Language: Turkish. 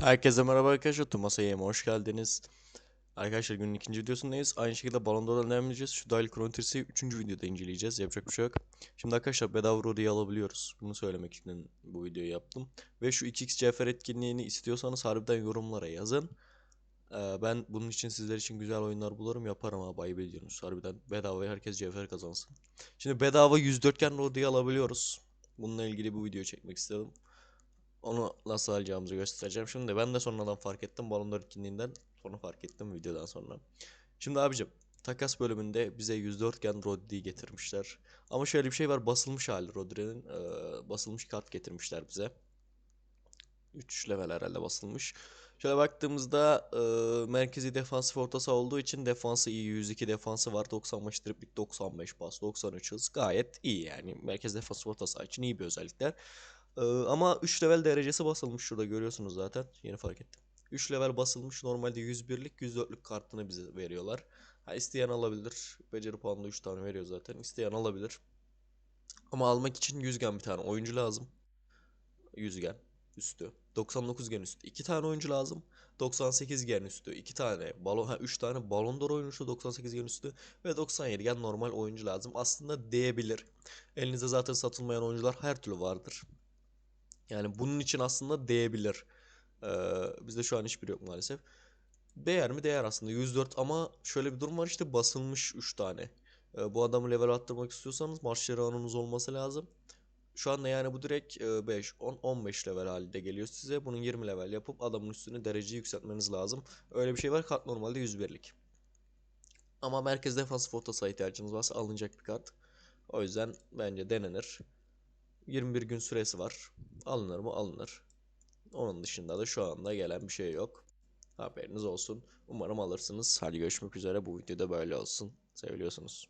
Herkese merhaba arkadaşlar. Tumas'a Yeme hoş geldiniz. Arkadaşlar günün ikinci videosundayız. Aynı şekilde Ballon d'Or'dan devam edeceğiz. Şu Dahil Chronotrix'i üçüncü videoda inceleyeceğiz. Yapacak bir şey yok. Şimdi arkadaşlar bedava Rode'yi alabiliyoruz. Bunu söylemek için bu videoyu yaptım. Ve şu 2x Cefer etkinliğini istiyorsanız harbiden yorumlara yazın. Ee, ben bunun için sizler için güzel oyunlar bulurum yaparım abi ayıp ediyorsunuz. Harbiden bedavaya herkes Cefer kazansın. Şimdi bedava 104 gen Rode'yi alabiliyoruz. Bununla ilgili bu video çekmek istedim. Onu nasıl alacağımızı göstereceğim. Şimdi ben de sonradan fark ettim. Ballon d'Or etkinliğinden sonra fark ettim videodan sonra. Şimdi abicim takas bölümünde bize 104 gen Rodri'yi getirmişler. Ama şöyle bir şey var basılmış hali Rodri'nin. Ee, basılmış kart getirmişler bize. 3 level herhalde basılmış. Şöyle baktığımızda e, merkezi defansif orta saha olduğu için defansı iyi. 102 defansı var. 95 driblik, 95 pas, 93 hız. Gayet iyi yani. Merkez defansif orta saha için iyi bir özellikler. Ee, ama 3 level derecesi basılmış şurada görüyorsunuz zaten. Yeni fark ettim. 3 level basılmış. Normalde 101'lik 104'lük kartını bize veriyorlar. Ha, isteyen alabilir. Beceri puanı da 3 tane veriyor zaten. İsteyen alabilir. Ama almak için 100 gen bir tane oyuncu lazım. 100 gen üstü. 99 gen üstü. 2 tane oyuncu lazım. 98 gen üstü. 2 tane balon ha 3 tane Ballon d'Or oyuncusu 98 gen üstü ve 97 gen normal oyuncu lazım. Aslında değebilir. Elinizde zaten satılmayan oyuncular her türlü vardır. Yani bunun için aslında değebilir. Ee, bizde şu an hiçbiri yok maalesef. Değer mi? Değer aslında. 104 ama şöyle bir durum var işte basılmış 3 tane. Ee, bu adamı level arttırmak istiyorsanız Mascherano'nuz olması lazım. Şu anda yani bu direkt e, 5, 10, 15 level halinde geliyor size. Bunun 20 level yapıp adamın üstüne dereceyi yükseltmeniz lazım. Öyle bir şey var. Kart normalde 101'lik. Ama merkez defansif orta saha ihtiyacınız varsa alınacak bir kart. O yüzden bence denenir. 21 gün süresi var. Alınır mı? Alınır. Onun dışında da şu anda gelen bir şey yok. Haberiniz olsun. Umarım alırsınız. Hadi görüşmek üzere. Bu videoda böyle olsun. Seviliyorsunuz.